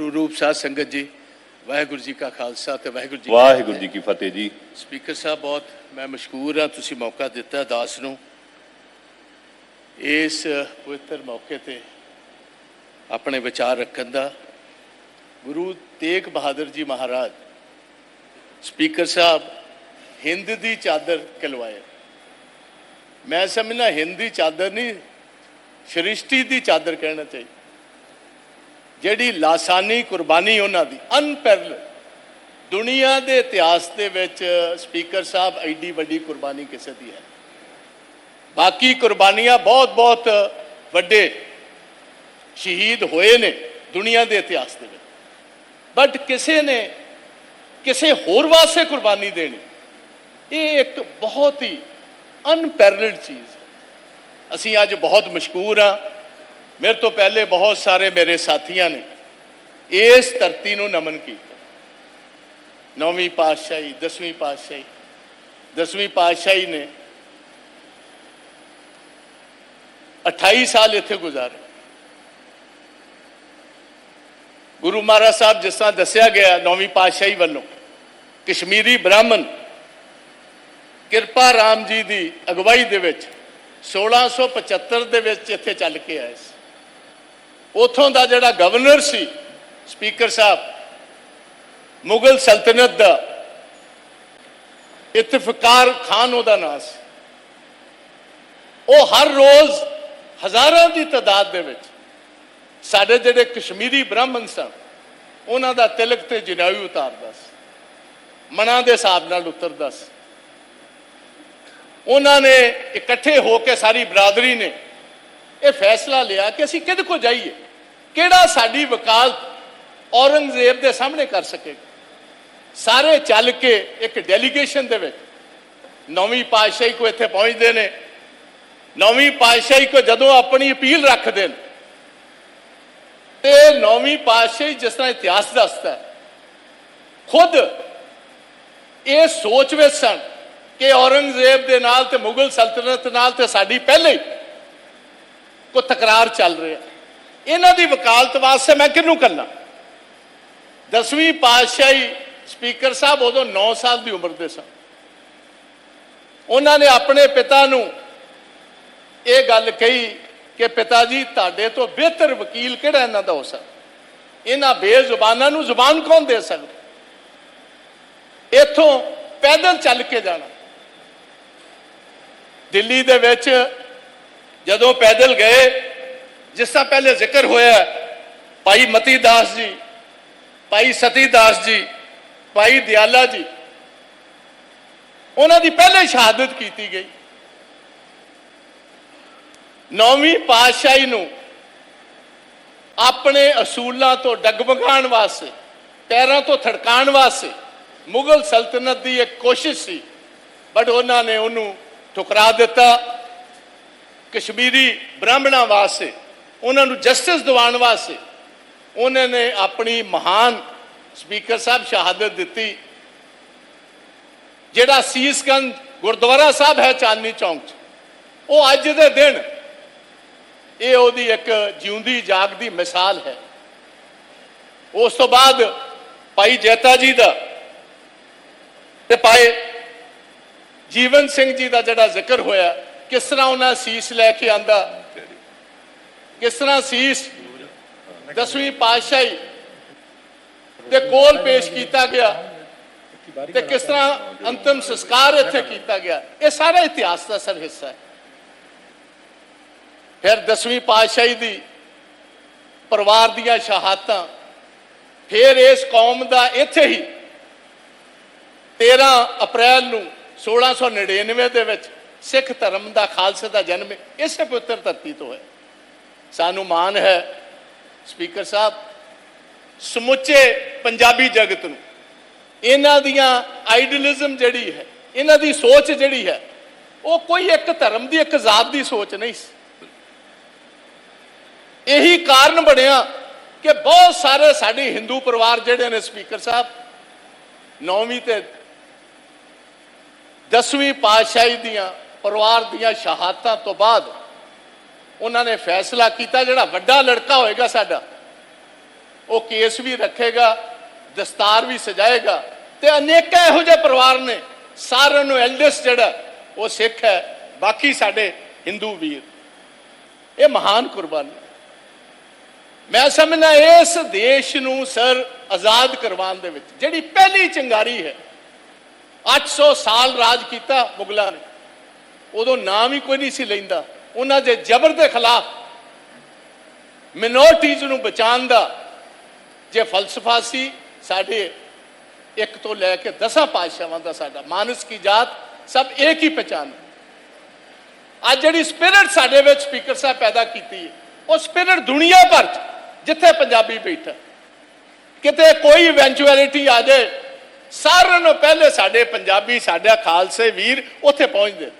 ਗੁਰੂ ਰੂਪ ਸਾਧ ਸੰਗਤ ਜੀ ਵਾਹਿਗੁਰੂ ਜੀ ਕਾ ਖਾਲਸਾ ਤੇ ਵਾਹਿਗੁਰੂ ਜੀ ਵਾਹਿਗੁਰੂ। ਜੀ ਕੀ ਫਤਿਹ ਜੀ। ਸਪੀਕਰ ਸਾਹਿਬ ਬਹੁਤ ਮੈਂ ਮਸ਼ਕੂਰ ਹਾਂ ਤੁਸੀਂ ਮੌਕਾ ਦਿੱਤਾ ਦਾਸ ਨੂੰ। ਇਸ ਪਵਿੱਤਰ ਮੌਕੇ ਤੇ ਆਪਣੇ ਵਿਚਾਰ ਰੱਖਣ ਦਾ ਗੁਰੂ ਤੇਗ ਬਹਾਦਰ ਜੀ ਮਹਾਰਾਜ ਸਪੀਕਰ ਸਾਹਿਬ ਹਿੰਦ ਦੀ ਚਾਦਰ ਕਲਵਾਏ। ਮੈਂ ਸਮਝਣਾ ਹਿੰਦ ਦੀ ਚਾਦਰ ਨਹੀਂ ਸ੍ਰਿਸ਼ਟੀ ਦੀ ਚਾਦਰ ਕਹਿਣਾ ਚਾਹੀਦਾ। ਜਿਹੜੀ ਲਾਸਾਨੀ ਕੁਰਬਾਨੀ ਉਹਨਾਂ ਦੀ ਅਨਪੈਰਲ ਦੁਨੀਆ ਦੇ ਇਤਿਹਾਸ ਦੇ ਵਿੱਚ ਸਪੀਕਰ ਸਾਹਿਬ ਐਡੀ ਵੱਡੀ ਕੁਰਬਾਨੀ ਕਿਸੇ ਦੀ ਹੈ। ਬਾਕੀ ਕੁਰਬਾਨੀਆਂ ਬਹੁਤ ਬਹੁਤ ਵੱਡੇ ਸ਼ਹੀਦ ਹੋਏ ਨੇ ਦੁਨੀਆ ਦੇ ਇਤਿਹਾਸ ਦੇ ਵਿੱਚ। ਬਟ ਕਿਸੇ ਨੇ ਕਿਸੇ ਹੋਰ ਵਾਸਤੇ ਕੁਰਬਾਨੀ ਦੇਣੀ, ਇਹ ਇੱਕ ਬਹੁਤ ਹੀ ਅਨਪੈਰਲਡ ਚੀਜ਼ ਹੈ। ਅਸੀਂ ਅੱਜ ਬਹੁਤ ਮਸ਼ਕੂਰ ਆ ਮੇਰੇ ਤੋਂ ਪਹਿਲੇ ਬਹੁਤ ਸਾਰੇ ਮੇਰੇ ਸਾਥੀਆਂ ਨੇ ਇਸ ਧਰਤੀ ਨੂੰ ਨਮਨ ਕੀਤਾ। ਨੌਵੀਂ ਪਾਤਸ਼ਾਹੀ, ਦਸਵੀਂ ਪਾਤਸ਼ਾਹੀ ਦਸਵੀਂ ਪਾਤਸ਼ਾਹੀ ਨੇ 28 ਸਾਲ ਇੱਥੇ ਗੁਜ਼ਾਰੇ। ਗੁਰੂ ਮਹਾਰਾਜ ਸਾਹਿਬ ਜਿਸ ਤਰ੍ਹਾਂ ਦੱਸਿਆ ਗਿਆ ਨੌਵੀਂ ਪਾਤਸ਼ਾਹੀ ਵੱਲੋਂ, ਕਸ਼ਮੀਰੀ ਬ੍ਰਾਹਮਣ ਕਿਰਪਾ ਰਾਮ ਜੀ ਦੀ ਅਗਵਾਈ ਦੇ ਵਿੱਚ 1675 ਦੇ ਵਿੱਚ ਇੱਥੇ ਚੱਲ ਕੇ ਆਏ ਸੀ। ਉਥੋਂ ਦਾ ਜਿਹੜਾ ਗਵਰਨਰ ਸੀ ਸਪੀਕਰ ਸਾਹਿਬ, ਮੁਗਲ ਸਲਤਨਤ ਦਾ ਇਤਫਕਾਰ ਖਾਨ ਉਹਦਾ ਨਾਂ ਸੀ। ਉਹ ਹਰ ਰੋਜ਼ ਹਜ਼ਾਰਾਂ ਦੀ ਤਾਦਾਦ ਦੇ ਵਿੱਚ ਸਾਡੇ ਜਿਹੜੇ ਕਸ਼ਮੀਰੀ ਬ੍ਰਾਹਮਣ ਸਨ, ਉਹਨਾਂ ਦਾ ਤਿਲਕ ਤੇ ਜਨਾਈ ਉਤਾਰਦਾ ਸੀ, ਮਨਾਂ ਦੇ ਹਿਸਾਬ ਨਾਲ ਉਤਰਦਾ ਸੀ। ਉਹਨਾਂ ਨੇ ਇਕੱਠੇ ਹੋ ਕੇ ਸਾਰੀ ਬਰਾਦਰੀ ਨੇ ਇਹ ਫੈਸਲਾ ਲਿਆ ਕਿ ਅਸੀਂ ਕਿਹਦੇ ਕੋ ਜਾਈਏ? ਕਿਹੜਾ ਸਾਡੀ ਵਕਾਲਤ ਔਰੰਗਜ਼ੇਬ ਦੇ ਸਾਹਮਣੇ ਕਰ ਸਕੇਗਾ? ਸਾਰੇ ਚੱਲ ਕੇ ਇੱਕ ਡੈਲੀਗੇਸ਼ਨ ਦੇ ਵਿੱਚ, ਨੌਵੀਂ ਪਾਤਸ਼ਾਹੀ ਕੋ ਇੱਥੇ ਪਹੁੰਚਦੇ ਨੇ, ਨੌਵੀਂ ਪਾਤਸ਼ਾਹੀ ਕੋ ਜਦੋਂ ਆਪਣੀ ਅਪੀਲ ਰੱਖਦੇ ਨੇ, ਤੇ ਨੌਵੀਂ ਪਾਤਸ਼ਾਹੀ ਜਿਸ ਤਰ੍ਹਾਂ ਇਤਿਹਾਸ ਦੱਸਦਾ ਖੁਦ ਇਹ ਸੋਚ ਵਿੱਚ ਸਨ ਕਿ ਔਰੰਗਜ਼ੇਬ ਦੇ ਨਾਲ ਤੇ ਮੁਗਲ ਸਲਤਨਤ ਨਾਲ ਤੇ ਸਾਡੀ ਪਹਿਲੇ ਹੀ ਕੋ ਤਕਰਾਰ ਚੱਲ ਰਿਹਾ। ਇਹਨਾਂ ਦੀ ਵਕਾਲਤ ਵਾਸਤੇ ਮੈਂ ਕਿਹਨੂੰ ਕਰਨਾ? ਦਸਵੀਂ ਪਾਤਸ਼ਾਹੀ ਸਪੀਕਰ ਸਾਹਿਬ ਉਦੋਂ 9 ਸਾਲ ਦੀ ਉਮਰ ਦੇ ਸਨ। ਉਹਨਾਂ ਨੇ ਆਪਣੇ ਪਿਤਾ ਨੂੰ ਇਹ ਗੱਲ ਕਹੀ ਕਿ ਪਿਤਾ ਜੀ, ਤੁਹਾਡੇ ਤੋਂ ਬਿਹਤਰ ਵਕੀਲ ਕਿਹੜਾ ਇਹਨਾਂ ਦਾ ਹੋ ਸਕਦਾ? ਇਹਨਾਂ ਬੇਜ਼ੁਬਾਨਾਂ ਨੂੰ ਜ਼ੁਬਾਨ ਕੌਣ ਦੇ ਸਕਦਾ? ਇੱਥੋਂ ਪੈਦਲ ਚੱਲ ਕੇ ਜਾਣਾ। ਦਿੱਲੀ ਦੇ ਵਿੱਚ ਜਦੋਂ ਪੈਦਲ ਗਏ, ਜਿਸ ਦਾ ਪਹਿਲੇ ਜ਼ਿਕਰ ਹੋਇਆ, ਭਾਈ ਮਤੀ ਦਾਸ ਜੀ, ਭਾਈ ਸਤੀ ਦਾਸ ਜੀ, ਭਾਈ ਦਿਆਲਾ ਜੀ, ਉਹਨਾਂ ਦੀ ਪਹਿਲੇ ਸ਼ਹਾਦਤ ਕੀਤੀ ਗਈ। ਨੌਵੀਂ ਪਾਤਸ਼ਾਹੀ ਨੂੰ ਆਪਣੇ ਅਸੂਲਾਂ ਤੋਂ ਡਗਮਗਾਉਣ ਵਾਸਤੇ, ਪੈਰਾਂ ਤੋਂ ਥੜਕਾਉਣ ਵਾਸਤੇ ਮੁਗਲ ਸਲਤਨਤ ਦੀ ਇੱਕ ਕੋਸ਼ਿਸ਼ ਸੀ, ਬਟ ਉਹਨਾਂ ਨੇ ਉਹਨੂੰ ਠੁਕਰਾ ਦਿੱਤਾ। ਕਸ਼ਮੀਰੀ ਬ੍ਰਾਹਮਣਾਂ ਵਾਸਤੇ, ਉਹਨਾਂ ਨੂੰ ਜਸਟਿਸ ਦਿਵਾਉਣ ਵਾਸਤੇ, ਉਹਨਾਂ ਨੇ ਆਪਣੀ ਮਹਾਨ ਸਪੀਕਰ ਸਾਹਿਬ ਸ਼ਹਾਦਤ ਦਿੱਤੀ, ਜਿਹੜਾ ਸੀਸਗੰਜ ਗੁਰਦੁਆਰਾ ਸਾਹਿਬ ਹੈ ਚਾਂਦਨੀ ਚੌਂਕ 'ਚ। ਉਹ ਅੱਜ ਦੇ ਦਿਨ ਇਹ ਉਹਦੀ ਇੱਕ ਜਿਉਂਦੀ ਜਾਗਦੀ ਮਿਸਾਲ ਹੈ। ਉਸ ਤੋਂ ਬਾਅਦ ਭਾਈ ਜੈਤਾ ਜੀ ਦਾ ਤੇ ਭਾਈ ਜੀਵਨ ਸਿੰਘ ਜੀ ਦਾ ਜਿਹੜਾ ਜ਼ਿਕਰ ਹੋਇਆ ਕਿਸ ਤਰ੍ਹਾਂ ਉਹਨਾਂ ਸੀਸ ਲੈ ਕੇ ਆਂਦਾ? ਕਿਸ ਤਰ੍ਹਾਂ ਸੀਸ? ਦਸਵੀਂ ਪਾਤਸ਼ਾਹੀ ਦੇ ਕੋਲ ਪੇਸ਼ ਕੀਤਾ ਗਿਆ ਤੇ ਕਿਸ ਤਰ੍ਹਾਂ ਅੰਤਮ ਸੰਸਕਾਰ ਇੱਥੇ ਕੀਤਾ ਗਿਆ? ਇਹ ਸਾਰਾ ਇਤਿਹਾਸ ਦਾ ਸਰ ਹਿੱਸਾ ਹੈ। ਫਿਰ ਦਸਵੀਂ ਪਾਤਸ਼ਾਹੀ ਦੀ ਪਰਿਵਾਰ ਦੀਆਂ ਸ਼ਹਾਦਤਾਂ, ਫਿਰ ਇਸ ਕੌਮ ਦਾ ਇੱਥੇ ਹੀ 13 ਅਪ੍ਰੈਲ ਨੂੰ 1699 ਦੇ ਵਿੱਚ ਸਿੱਖ ਧਰਮ ਦਾ ਖਾਲਸੇ ਦਾ ਜਨਮ ਇਸੇ ਪਵਿੱਤਰ ਧਰਤੀ ਤੋਂ ਹੈ। ਸਾਨੂੰ ਮਾਣ ਹੈ ਸਪੀਕਰ ਸਾਹਿਬ, ਸਮੁੱਚੇ ਪੰਜਾਬੀ ਜਗਤ ਨੂੰ। ਇਹਨਾਂ ਦੀਆਂ ਆਈਡਲਿਜ਼ਮ ਜਿਹੜੀ ਹੈ, ਇਹਨਾਂ ਦੀ ਸੋਚ ਜਿਹੜੀ ਹੈ, ਉਹ ਕੋਈ ਇੱਕ ਧਰਮ ਦੀ, ਇੱਕ ਜ਼ਾਤ ਦੀ ਸੋਚ ਨਹੀਂ ਸੀ। ਇਹੀ ਕਾਰਨ ਬਣਿਆ ਕਿ ਬਹੁਤ ਸਾਰੇ ਸਾਡੇ ਹਿੰਦੂ ਪਰਿਵਾਰ ਜਿਹੜੇ ਨੇ ਸਪੀਕਰ ਸਾਹਿਬ, ਨੌਵੀਂ ਤੇ ਦਸਵੀਂ ਪਾਤਸ਼ਾਹੀ ਦੀਆਂ ਪਰਿਵਾਰ ਦੀਆਂ ਸ਼ਹਾਦਤਾਂ ਤੋਂ ਬਾਅਦ ਉਹਨਾਂ ਨੇ ਫੈਸਲਾ ਕੀਤਾ ਜਿਹੜਾ ਵੱਡਾ ਲੜਕਾ ਹੋਏਗਾ ਸਾਡਾ। ਉਹ ਕੇਸ ਵੀ ਰੱਖੇਗਾ, ਦਸਤਾਰ ਵੀ ਸਜਾਏਗਾ ਤੇ ਅਨੇਕਾਂ ਇਹੋ ਜਿਹੇ ਪਰਿਵਾਰ ਨੇ। ਸਾਰਿਆਂ ਨੂੰ ਐਲਡਸ ਜਿਹੜਾ, ਉਹ ਸਿੱਖ ਹੈ, ਬਾਕੀ ਸਾਡੇ ਹਿੰਦੂ ਵੀਰ। ਇਹ ਮਹਾਨ ਕੁਰਬਾਨੀ। ਮੈਂ ਸਮਝਦਾ ਇਸ ਦੇਸ਼ ਨੂੰ ਸਰ ਆਜ਼ਾਦ ਕਰਵਾਉਣ ਦੇ ਵਿੱਚ ਜਿਹੜੀ ਪਹਿਲੀ ਚੰਗਾਰੀ ਹੈ 800 ਸਾਲ ਰਾਜ ਕੀਤਾ ਮੁਗਲਾਂ ਨੇ। ਉਦੋਂ ਨਾਮ ਹੀ ਕੋਈ ਨਹੀਂ ਸੀ ਲੈਂਦਾ। ਉਹਨਾਂ ਦੇ ਜ਼ਬਰ ਦੇ ਖਿਲਾਫ ਮਿਨੋਰਟੀਜ਼ ਨੂੰ ਬਚਾਉਣ ਦਾ ਜੇ ਫਲਸਫਾ ਸੀ, ਸਾਡੇ ਇੱਕ ਤੋਂ ਲੈ ਕੇ ਦਸਾਂ ਪਾਤਸ਼ਾਹਾਂ ਦਾ ਸਾਡਾ ਮਾਨਸ ਕੀ ਜਾਤ, ਸਭ ਇੱਕ ਹੀ ਪਛਾਣ। ਅੱਜ ਜਿਹੜੀ ਸਪਿਰਿਟ ਸਾਡੇ ਵਿੱਚ ਸਪੀਕਰ ਸਾਹਿਬ ਪੈਦਾ ਕੀਤੀ ਹੈ, ਉਹ ਸਪਿਰਿਟ ਦੁਨੀਆ ਭਰ 'ਚ, ਜਿੱਥੇ ਪੰਜਾਬੀ ਬੈਠਾ। ਕਿਤੇ ਕੋਈ ਇਵੈਂਚੁਅਲਿਟੀ ਆ ਜਾਏ, ਸਾਰਿਆਂ ਨੂੰ ਪਹਿਲੇ ਸਾਡੇ ਪੰਜਾਬੀ, ਸਾਡਾ ਖਾਲਸੇ ਵੀਰ ਉੱਥੇ ਪਹੁੰਚਦੇ।